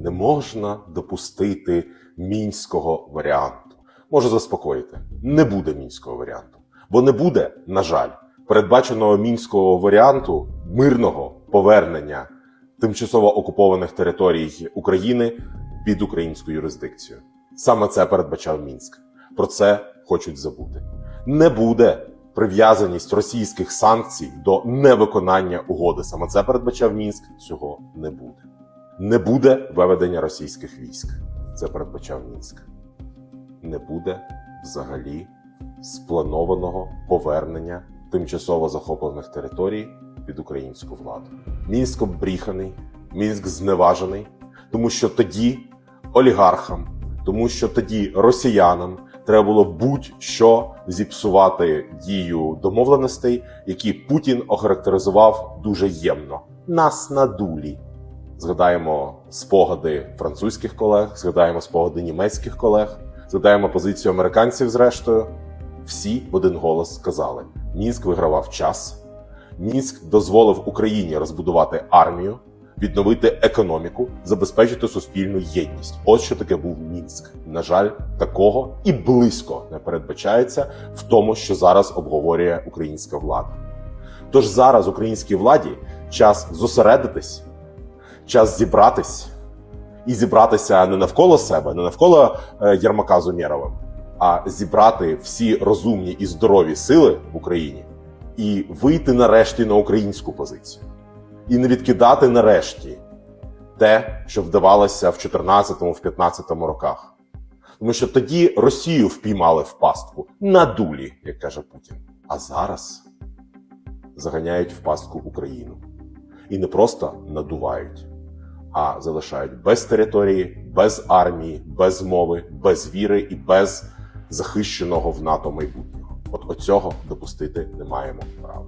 не можна допустити мінського варіанту. Можу заспокоїти, не буде мінського варіанту, бо не буде, на жаль, передбаченого мінського варіанту мирного повернення тимчасово окупованих територій України під українську юрисдикцію. Саме це передбачав Мінськ. Про це хочуть забути. Не буде прив'язаність російських санкцій до невиконання угоди. Саме це передбачав Мінськ. Цього не буде. Не буде виведення російських військ. Це передбачав Мінськ. Не буде взагалі спланованого повернення тимчасово захоплених територій під українську владу. Мінськ обріханий, Мінськ зневажений, тому що тоді олігархам, тому що тоді росіянам треба було будь-що зіпсувати дію домовленостей, які Путін охарактеризував дуже ємно. Нас надулі. Згадаємо спогади французьких колег, згадаємо спогади німецьких колег, згадаємо позицію американців. Зрештою, всі в один голос сказали: Мінськ вигравав час. Мінськ дозволив Україні розбудувати армію, відновити економіку, забезпечити суспільну єдність. Ось що таке був Мінськ. На жаль, такого і близько не передбачається в тому, що зараз обговорює українська влада. Тож зараз українській владі час зосередитись, час зібратись і зібратися не навколо себе, не навколо е, Єрмака з Умєровим, а зібрати всі розумні і здорові сили в Україні і вийти нарешті на українську позицію, і не відкидати нарешті те, що вдавалося в 14-15 роках. Тому що тоді Росію впіймали в пастку на дулі, як каже Путін. А зараз заганяють в пастку Україну. І не просто надувають, а залишають без території, без армії, без мови, без віри і без захищеного в НАТО майбутнього. От оцього допустити не маємо права.